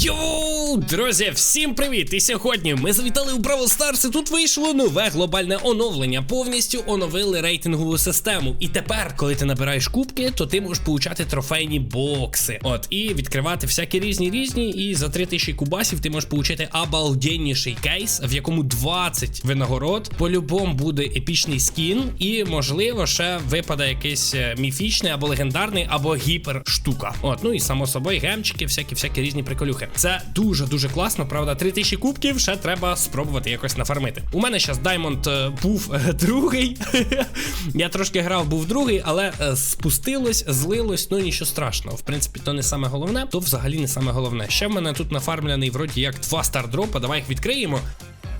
Йоу, друзі, всім привіт! І сьогодні ми завітали у Бравл Старс Тут вийшло нове глобальне оновлення. Повністю оновили рейтингову систему. І тепер, коли ти набираєш кубки, то ти можеш получати трофейні бокси. От і відкривати всякі різні різні. І за 3000 кубасів ти можеш получити обалденніший кейс, в якому 20 винагород. По-любому буде епічний скін, і можливо ще випаде якийсь е, міфічний або легендарний, або гіпер штука. От, ну і само собою гемчики, всякі всякі різні приколюхи. Це дуже дуже класно. Правда, 3000 кубків ще треба спробувати якось нафармити. У мене зараз Даймонд е, був е, другий. Я трошки грав, був другий, але е, спустилось, злилось, ну нічого страшного. В принципі, то не саме головне, то взагалі не саме головне. Ще в мене тут нафармлений вроді як два стардропа. Давай їх відкриємо.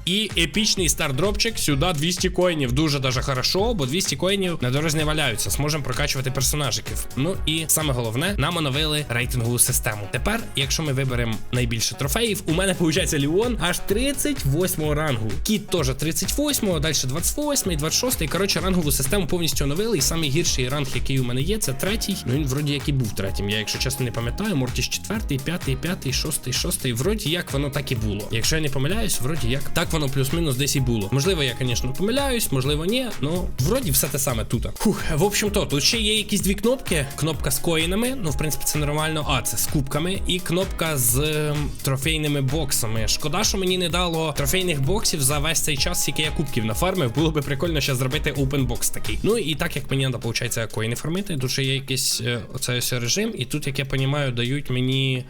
І епічний стардропчик сюди 200 коїнів. Дуже даже хорошо, бо 200 коїнів на дорозі не валяються. Зможемо прокачувати персонажиків. Ну і саме головне, нам оновили рейтингову систему. Тепер, якщо ми виберемо найбільше трофеїв, у мене виходить Ліон аж 38 рангу. Кіт теж 38, далі 28, 26. І коротше, рангову систему повністю оновили. І самий гірший ранг, який у мене є, це третій. Ну він вроді як і був третім. Я, якщо чесно, не пам'ятаю. Мортіс четвертий, п'ятий, п'ятий, шостий, шостий. Вроді як воно так і було. Якщо я не помиляюсь, вроді як так плюс-мінус десь і було. Можливо, я, звісно, помиляюсь, можливо, ні. Ну вроді все те саме тут. Фух, в общем то, тут ще є якісь дві кнопки. Кнопка з коїнами. Ну, в принципі, це нормально. А, це з кубками, і кнопка з ем, трофейними боксами. Шкода, що мені не дало трофейних боксів за весь цей час, скільки я кубків нафармив. Було би прикольно ще зробити box такий. Ну і так як мені треба, виходить, коїни фармити. Тут ще є якийсь е, оцей ось режим, і тут, як я розумію, дають мені.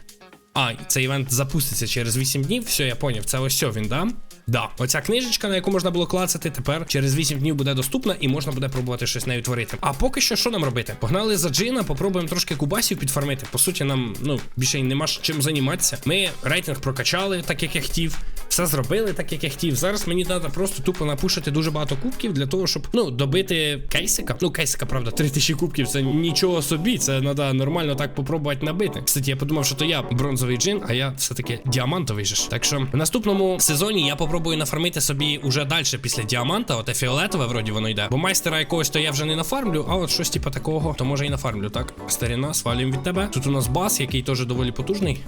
А, цей івент запуститься через 8 днів. Все, я поняв. Це ось він, да? Да, оця книжечка, на яку можна було клацати, тепер через 8 днів буде доступна і можна буде пробувати щось нею творити. А поки що, що нам робити? Погнали за джина, попробуємо трошки кубасів підфармити. По суті, нам ну більше нема чим займатися. Ми рейтинг прокачали, так як я хотів. Все зробили так, як я хотів. Зараз мені треба просто тупо напушити дуже багато кубків для того, щоб ну добити кейсика. Ну, кейсика, правда, 3000 кубків це нічого собі. Це треба нормально так попробувати набити. Кстати, я подумав, що то я бронзовий джин, а я все-таки діамантовий же. Так що в наступному сезоні я попробую нафармити собі уже далі після діаманта. Оте фіолетове, вроді воно йде. Бо майстера якогось то я вже не нафармлю, а от щось типу такого, то може і нафармлю. Так, старіна, свалюємо від тебе. Тут у нас бас, який теж доволі потужний.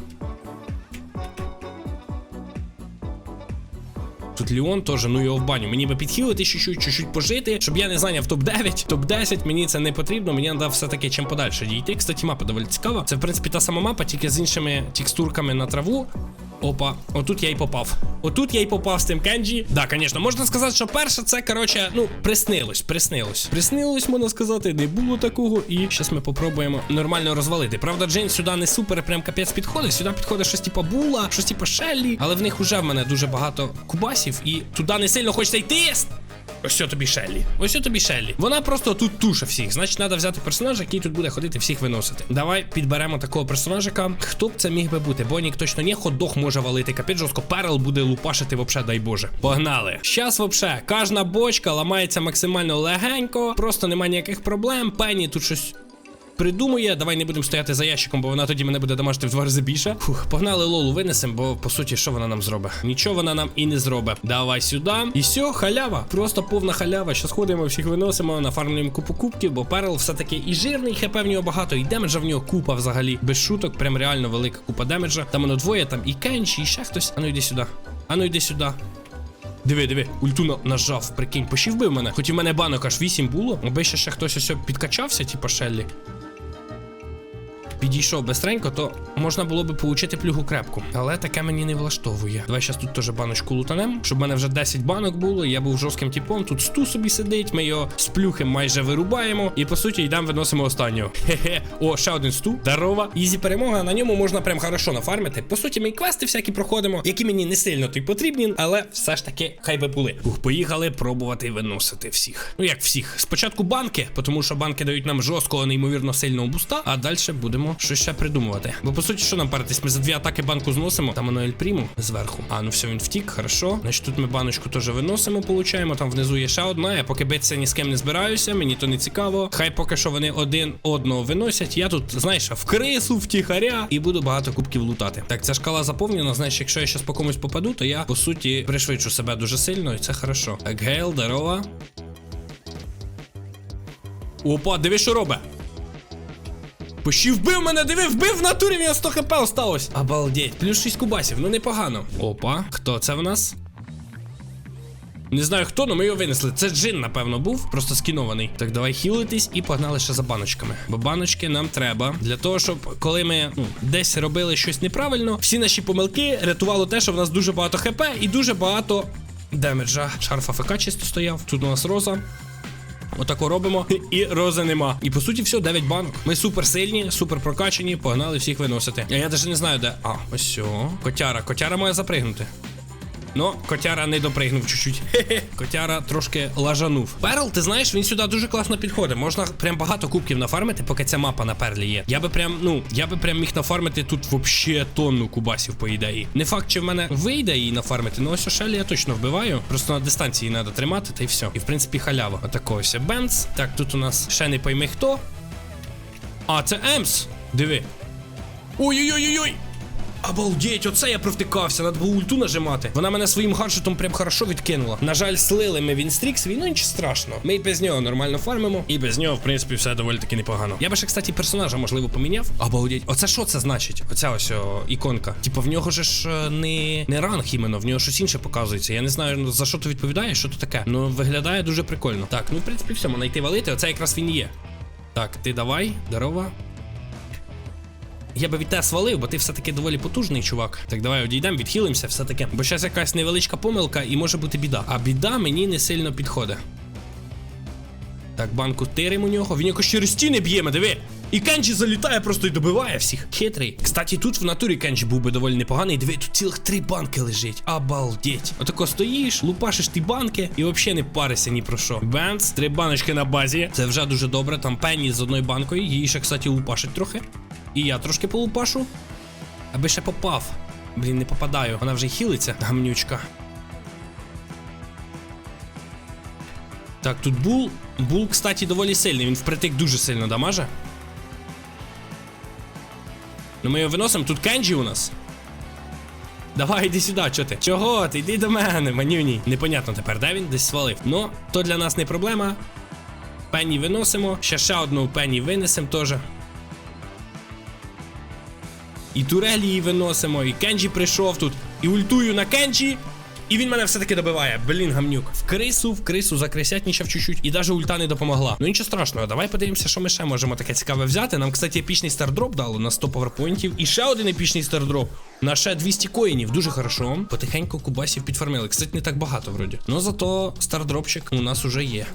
Тут Ліон теж, ну його в баню. Мені би підхилити чуть-чуть, чуть-чуть пожити, щоб я не зайняв топ-9, топ-10. Мені це не потрібно. Мені треба все-таки чим подальше дійти. Кстати, мапа доволі цікава. Це, в принципі, та сама мапа, тільки з іншими текстурками на траву. Опа, отут я й попав. Отут я й попав з тим Кенджі. Да, звісно, можна сказати, що перше це, коротше, ну, приснилось, приснилось. Приснилось, можна сказати, не було такого. І зараз ми попробуємо нормально розвалити. Правда, Джейн сюди не супер, прям капець підходить. Сюди підходить щось типа була, щось типа Шеллі. Але в них уже в мене дуже багато кубасів, і туди не сильно хочеться йти. Ось що тобі Шеллі. Ось що тобі Шеллі. Вона просто тут туша всіх. Значить, треба взяти персонажа, який тут буде ходити, всіх виносити. Давай підберемо такого персонажика. Хто б це міг би бути? Бонік точно ні, ходох може валити. Капець жорстко перл буде лупашити, вообще, дай Боже. Погнали. Щас, вообще, кожна бочка ламається максимально легенько, просто немає ніяких проблем. Пенні тут щось. Придумує, давай не будемо стояти за ящиком, бо вона тоді мене буде дамажити в два рази більше. Фух, погнали Лолу винесемо, бо по суті, що вона нам зробить? Нічого вона нам і не зробить. Давай сюди. І все, халява. Просто повна халява. Щас ходимо, всіх виносимо, нафармлюємо купу кубків, бо перл все-таки і жирний, хп в нього багато, і демеджа в нього купа взагалі. Без шуток, прям реально велика купа демеджа. Там воно двоє, там і Кенчі, і ще хтось. Ану йди сюди. Ану йди сюди. Диви, диви, ульту на- нажав, прикинь, пошів би мене. Хоч у мене банок аж 8 було, аби ще ще хтось ось підкачався, типа Шеллі. Підійшов бистренько, то можна було би получити плюгу крепку. Але таке мені не влаштовує. Давай зараз тут теж баночку лутанем, щоб в мене вже 10 банок було. Я був жорстким типом. Тут сту собі сидить. Ми його з плюхи майже вирубаємо. І по суті йдемо виносимо останнього. Хе-хе. О, ще один сту. Здорова. Ізі перемога. На ньому можна прям хорошо нафармити. По суті, ми і квести всякі проходимо, які мені не сильно то й потрібні, але все ж таки хай би були. Ух, поїхали пробувати виносити всіх. Ну як всіх? Спочатку банки, тому що банки дають нам жорсткого, неймовірно сильного буста, а далі будемо щось ще придумувати. Бо по суті, що нам паритись? Ми за дві атаки банку зносимо. Там воно Ель Пріму зверху. А, ну все, він втік, хорошо. Значить, тут ми баночку теж виносимо, получаємо. Там внизу є ще одна. Я поки битися ні з ким не збираюся, мені то не цікаво. Хай поки що вони один одного виносять. Я тут, знаєш, в крису, втіхаря, і буду багато кубків лутати. Так, ця шкала заповнена. Знаєш, якщо я щас по комусь попаду, то я по суті пришвидшу себе дуже сильно, і це хорошо. Так, Гейл, здорова. Опа, диви, що робить. Пощі вбив мене, диви, вбив в натурі, нього 100 хп осталось. Обалдеть. Плюс 6 кубасів, ну непогано. Опа, хто це в нас? Не знаю хто, але ми його винесли. Це джин, напевно, був, просто скінований. Так, давай хілитись і погнали ще за баночками. Бо баночки нам треба для того, щоб коли ми ну, десь робили щось неправильно, всі наші помилки рятувало те, що в нас дуже багато хп і дуже багато демеджа. Шарф АФК чисто стояв. Тут у нас роза. Отако робимо, і рози нема. І по суті, все, 9 банок. Ми супер сильні, супер прокачані, погнали всіх виносити. А я навіть не знаю, де. А, ось. Котяра. Котяра має запригнути. Ну, котяра не допригнув чуть-чуть. Котяра трошки лажанув. Перл, ти знаєш, він сюди дуже класно підходить. Можна прям багато кубків нафармити, поки ця мапа на перлі є. Я би прям, ну, я би прям міг нафармити тут вообще тонну кубасів, по ідеї. Не факт, чи в мене вийде її нафармити, ну ось Шелі я точно вбиваю. Просто на дистанції треба тримати, та й все. І в принципі халява. Отако ось Бенц. Так, тут у нас ще не пойми хто. А, це Емс. Диви. Ой-ой-ой-ой! Обалдеть, оце я провтикався, надо було ульту нажимати. Вона мене своїм гаджетом прям хорошо відкинула. На жаль, слили ми він ну нічого страшного. Ми і без нього нормально фармимо. І без нього, в принципі, все доволі таки непогано. Я би ще, кстати, персонажа, можливо, поміняв. Обалдеть. Оце що це значить? Оця ось о, іконка. Типа в нього же ж е, не, не ранг іменно, в нього щось інше показується. Я не знаю, ну, за що то відповідає, що то таке. Ну виглядає дуже прикольно. Так, ну в принципі, все, можна йти валити. Оце якраз він є. Так, ти давай, здорова. Я би від тебе свалив, бо ти все-таки доволі потужний чувак. Так, давай одійдемо, відхилимося, все-таки. Бо зараз якась невеличка помилка і може бути біда. А біда мені не сильно підходить. Так, банку тирим у нього. Він якось через стіни б'ємо, диви. І Кенджі залітає просто і добиває всіх. Хитрий. Кстати, тут в натурі Кенджі був би доволі непоганий. Диви, тут цілих три банки лежить. Обалдеть. Отако стоїш, лупашиш ті банки і взагалі не паришся ні про що. Бенц, три баночки на базі. Це вже дуже добре. Там пенні з одною банкою. Її ще, кстати, лупашить трохи. І я трошки полупашу. Аби ще попав. Блін, не попадаю. Вона вже хілиться, гамнючка. Так, тут бул. Бул, кстати, доволі сильний. Він впритик дуже сильно дамаже. Ну ми його виносимо. Тут Кенджі у нас. Давай, іди сюди, чого ти? Чого ти? Йди до мене, манюній. Непонятно тепер, де він десь свалив. Ну, то для нас не проблема. Пенні виносимо. Ще ще одну пенні винесемо теж. І турелі її виносимо, і Кенджі прийшов тут, і ультую на Кенджі. І він мене все-таки добиває. Блін, гамнюк. В крису, в крису закрисятнічав чуть-чуть, і навіть ульта не допомогла. Ну нічого страшного, давай подивимося, що ми ще можемо таке цікаве взяти. Нам, кстати, епічний стардроп дало на 100 паверпоінтів. І ще один епічний стардроп. На ще 200 коїнів, дуже хорошо. Потихеньку кубасів підформили. Кстати, не так багато вроді. Ну зато стардропчик у нас уже є.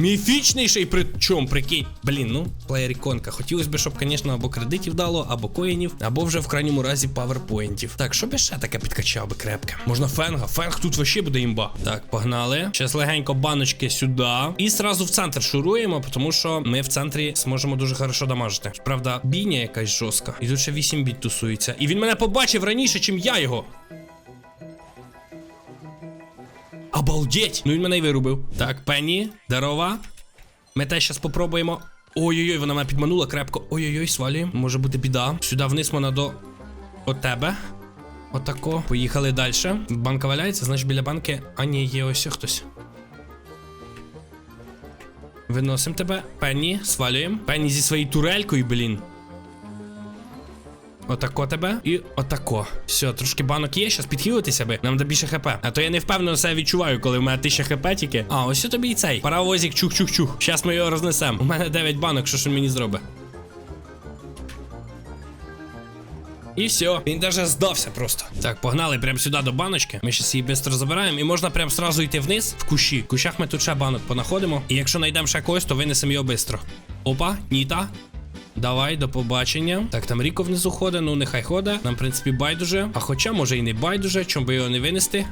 Міфічний ще при чому, прикинь. Блін, ну, плеєр іконка. Хотілося б, щоб, звісно, або кредитів дало, або коїнів, або вже в крайньому разі паверпоінтів. Так, що би ще таке підкачав би крепке? Можна фенга. Фенг тут вообще буде імба. Так, погнали. Зараз легенько баночки сюди. І сразу в центр шуруємо, тому що ми в центрі зможемо дуже хорошо дамажити. Правда, бійня якась жорстка. І тут ще 8 біт тусується. І він мене побачив раніше, чим я його. Обалдеть! Ну він мене й вирубив. Так, Пенні, здорова. Ми те зараз попробуємо. Ой-ой-ой, вона мене підманула крепко. Ой-ой-ой, свалюємо. Може бути біда. Сюди вниз можна до. От тебе. Отако. Поїхали далі. Банка валяється, значить біля банки. А ні, є ось хтось. Виносимо тебе. Пенні, свалюємо. Пенні зі своєю турелькою, блін. Отако тебе і отако. Все, трошки банок є, щас підхилитися би. Нам да більше хп. А то я не впевнено себе відчуваю, коли в мене 1000 хп тільки. А, ось тобі і цей. Паровозик чух-чух-чух. Щас ми його рознесемо. У мене 9 банок, що ж він мені зробить. І все, він даже здався просто. Так, погнали прямо сюди до баночки. Ми щас її швидко забираємо. І можна прямо сразу йти вниз в кущі. В кущах ми тут ще банок понаходимо. І якщо знайдемо ще когось, то винесемо його швидко. Опа, Ніта. Давай, до побачення. Так, там Ріко внизу ходить, ну нехай ходить. Нам, в принципі, байдуже. А хоча, може, і не байдуже, чому би його не винести.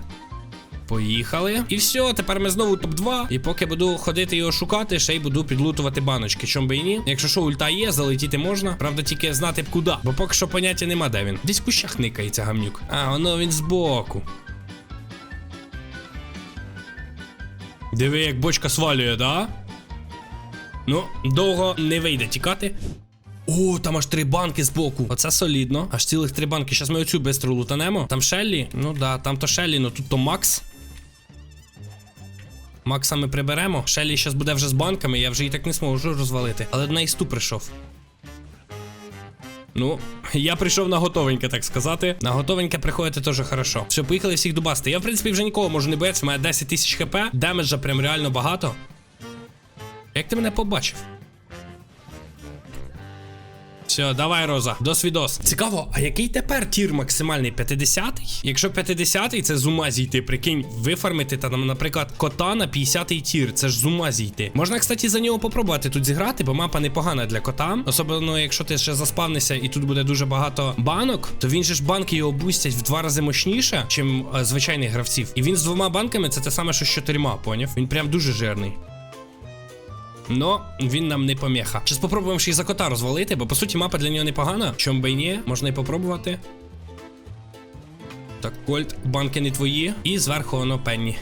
Поїхали. І все, тепер ми знову топ-2. І поки буду ходити його шукати, ще й буду підлутувати баночки. Чом би і ні. Якщо що, ульта є, залетіти можна. Правда, тільки знати б куди. Бо поки що поняття нема, де він. Десь в кущах никається гамнюк. А, воно він збоку. Диви, як бочка свалює, да? Ну, довго не вийде тікати. О, там аж три банки збоку. Оце солідно. Аж цілих три банки. Щас ми оцю бистро лутанемо. Там Шеллі. Ну да, там то Шеллі, ну тут то Макс. Макса ми приберемо. Шеллі зараз буде вже з банками, я вже і так не зможу розвалити. Але до неї сту прийшов. Ну, я прийшов на готовеньке, так сказати. На готовеньке приходити теж хорошо. Все, поїхали всіх дубасти. Я, в принципі, вже нікого можу не боятися. У мене 10 тисяч хп. Демеджа прям реально багато. Як ти мене побачив? Все, давай, Роза, до свідос. Цікаво, а який тепер тір максимальний? 50-й? Якщо 50-й, це з ума зійти, прикинь, вифармити там, наприклад, кота на 50-й тір. Це ж з ума зійти. Можна, кстати, за нього попробувати тут зіграти, бо мапа непогана для кота. Особливо, якщо ти ще заспавнишся і тут буде дуже багато банок, то він же ж банки його бустять в два рази мощніше, чим е, звичайних гравців. І він з двома банками це те саме, що з чотирма, поняв? Він прям дуже жирний. Но він нам не поміха. Зараз попробуємо ще й за кота розвалити, бо по суті мапа для нього непогана. Чом би й ні, можна і попробувати. Так, Кольт, банки не твої. І зверху воно пенні.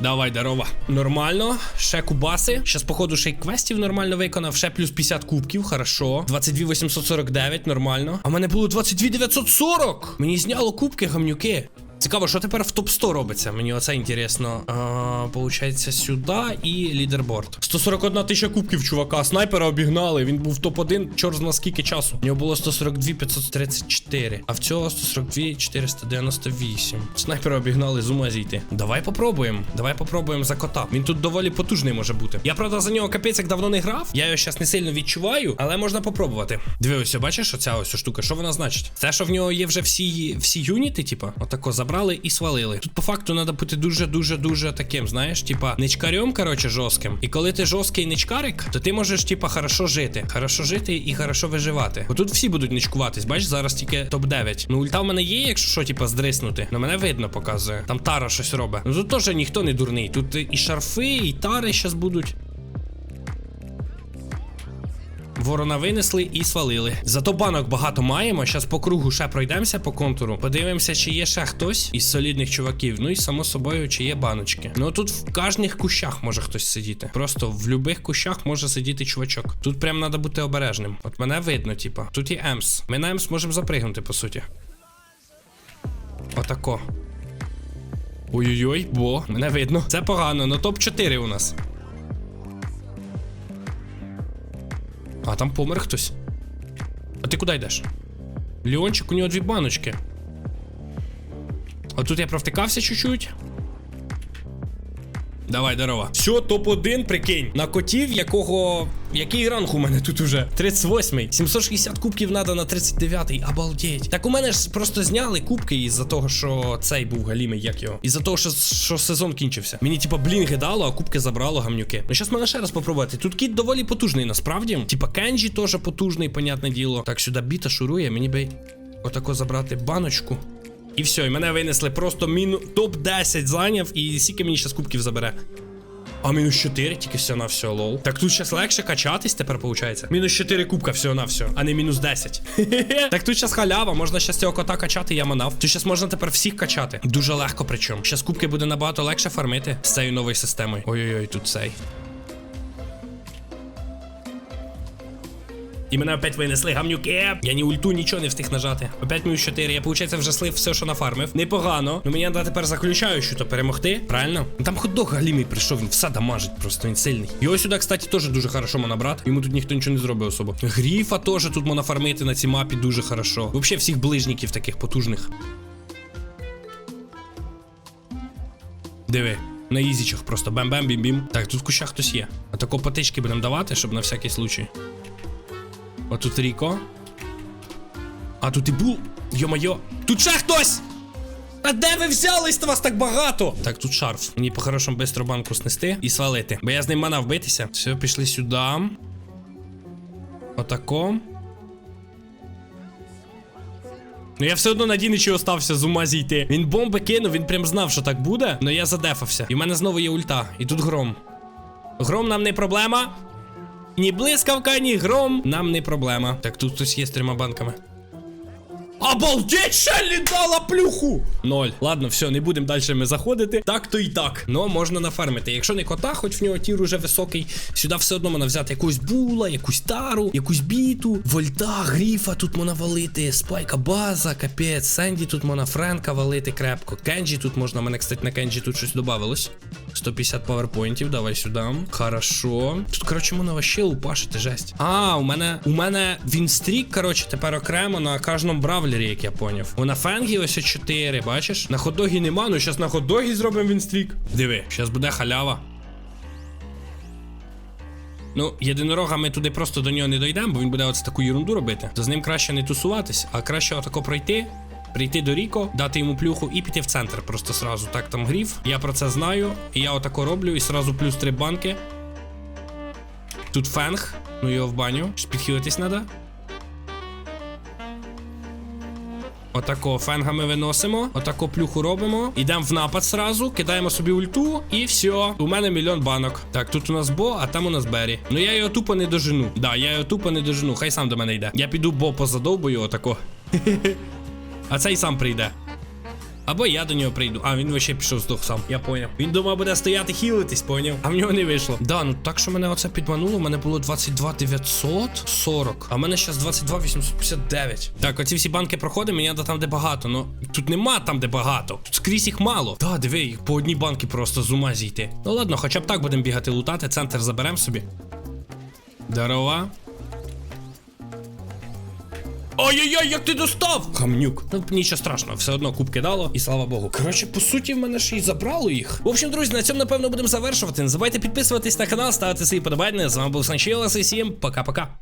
Давай, дарова. Нормально. Ще кубаси. Щас, походу, ще й квестів нормально виконав. Ще плюс 50 кубків, хорошо. 22 849, нормально. А в мене було 22 940. Мені зняло кубки, гамнюки. Цікаво, що тепер в топ 100 робиться? Мені оце інтересно. А, получається, сюди і лідерборд. 141 тисяча кубків, чувака. Снайпера обігнали. Він був топ-1, чорт зна скільки часу. У нього було 142 534. А в цього 142 498. Снайпера обігнали з ума зійти. Давай попробуємо. Давай попробуємо за кота. Він тут доволі потужний може бути. Я правда за нього капець як давно не грав. Я його зараз не сильно відчуваю, але можна попробувати. Диви, ось, бачиш, оця ось штука. Що вона значить? Це, що в нього є вже всі всі юніти, типа, отако забрали і свалили. Тут по факту треба бути дуже, дуже, таким, знаєш, типа, ничкарем, коротше, жорстким. І коли ти жорсткий ничкарик, то ти можеш, типа, хорошо жити. Хорошо жити і хорошо виживати. Бо тут всі будуть ничкуватись. Бачиш, зараз тільки топ-9. Ну, ульта в мене є, якщо що, типа, здриснути. Ну мене видно, показує. Там Тара щось робить. Ну тут теж ніхто не дурний. Тут і шарфи, і тари щас будуть. Ворона винесли і свалили. Зато банок багато маємо. Зараз по кругу ще пройдемося по контуру. Подивимося, чи є ще хтось із солідних чуваків. Ну і само собою, чи є баночки. Ну тут в кожних кущах може хтось сидіти. Просто в любих кущах може сидіти чувачок. Тут прям треба бути обережним. От мене видно, типа. Тут є Емс. Ми на Емс можемо запригнути, по суті. Отако. Ой-ой-ой, бо, мене видно. Це погано, ну топ-4 у нас. А там помер хтось. А ти куди йдеш? Леончик, у нього дві баночки. А тут я провтикався чуть-чуть. Давай, здорово. Все, топ-1, прикинь. На котів, якого. Який ранг у мене тут уже? 38-й. 760 кубків надо на 39-й. Обалдеть. Так у мене ж просто зняли кубки із-за того, що цей був галімий, як його. Із-за того, що, що сезон кінчився. Мені, типа, блінги дало, а кубки забрало гамнюки. Ну, зараз мене ще раз попробувати. Тут кіт доволі потужний, насправді. Типа Кенджі теж потужний, понятне діло. Так, сюди біта шурує, мені би отако забрати баночку. І все, і мене винесли просто міну топ-10 зайняв, і скільки мені зараз кубків забере. А мінус 4 тільки все на все, лол. Так тут зараз легше качатись тепер виходить. Мінус 4 кубка все на все, а не мінус 10. так тут зараз халява, можна зараз цього кота качати, я манав. Тут зараз можна тепер всіх качати. Дуже легко причому. Зараз кубки буде набагато легше фармити з цією новою системою. Ой-ой-ой, тут цей. І мене опять винесли гамнюки. Я ні ульту, нічого не встиг нажати. Опять мінус 4. Я, виходить, вже слив все, що нафармив. Непогано. Ну мені треба тепер заключаючу, то перемогти. Правильно? Ну, Там ходок галімий прийшов, він все дамажить, просто він сильний. Його сюди, кстати, теж дуже хорошо можна брати. Йому тут ніхто нічого не зробив особо. Гріфа теж тут можна на цій мапі дуже хорошо. Взагалі всіх ближніків таких потужних. Диви. На ізічах просто бем-бем-бім-бім. Так, тут в кущах хтось є. А тако потички будемо давати, щоб на всякий случай. Отут Ріко. А тут і бул. Йо-майо. Тут ще хтось! А де ви взялись то вас так багато? Так, тут шарф. Мені по-хорошому бистро банку снести і свалити. Бо я з ним мана вбитися. Все, пішли сюди. Отако. Ну я все одно надійничий остався з ума зійти. Він бомби кинув, він прям знав, що так буде. Но я задефався. І в мене знову є ульта. І тут гром. Гром нам не проблема. Ні блискавка, ні гром. Нам не проблема. Так, тут хтось є з трьома банками. Обалдеть, Шеллі дала плюху! Ноль. Ладно, все, не будемо далі ми заходити. Так то і так. Ну, можна нафармити. Якщо не кота, хоч в нього тір уже високий, сюди все одно можна взяти якусь була, якусь тару, якусь біту, вольта, гріфа тут можна валити, спайка база, капець, Сенді тут можна Френка валити крепко. Кенджі тут можна, мене, кстати, на Кенджі тут щось додавалось. 150 паверпойнтів, давай сюди. Хорошо. Тут, коротше, можна вообще лупашити, жесть. А, у мене у мене вінстрік, коротше, тепер окремо на кожному бравлері, як я поняв. У на фенгі ось 4, бачиш? На ходогі нема, ну зараз на ходогі зробимо вінстрік. Диви, зараз буде халява. Ну, єдинорога ми туди просто до нього не дійдемо, бо він буде оце таку ерунду робити. То з ним краще не тусуватись, а краще отако пройти. Прийти до Ріко, дати йому плюху і піти в центр просто сразу. Так там гріф. Я про це знаю. І я отако роблю, і сразу плюс три банки. Тут фенг. Ну його в баню. Ж Підхилитись треба. Отако фенга ми виносимо, отако плюху робимо. Йдемо в напад сразу, кидаємо собі ульту, і все. У мене мільйон банок. Так, тут у нас Бо, а там у нас Бері. Ну я його тупо не дожену. Да, я його тупо не дожену. Хай сам до мене йде. Я піду Бо позадовбую, отако. А цей сам прийде. Або я до нього прийду. А, він вообще пішов здох сам. Я поняв. Він думав буде стояти хілитись, поняв. А в нього не вийшло. Да, ну так що мене оце підмануло. У мене було 22 940, а в мене зараз 22 859. Так, оці всі банки проходимо, мені треба там, де багато. Ну тут нема там, де багато. Тут скрізь їх мало. Да, диви, їх по одній банки просто з ума зійти. Ну ладно, хоча б так будемо бігати лутати, центр заберемо собі. Здорова. Ой-ой-ой, як ти достав! Камнюк. Ну нічого страшного, все одно кубки дало, і слава Богу. Коротше, по суті, в мене ж і забрало їх. В общем, друзі, на цьому напевно будемо завершувати. Не забувайте підписуватись на канал, ставити свої подобання. З вами був Санчелас і всім пока-пока.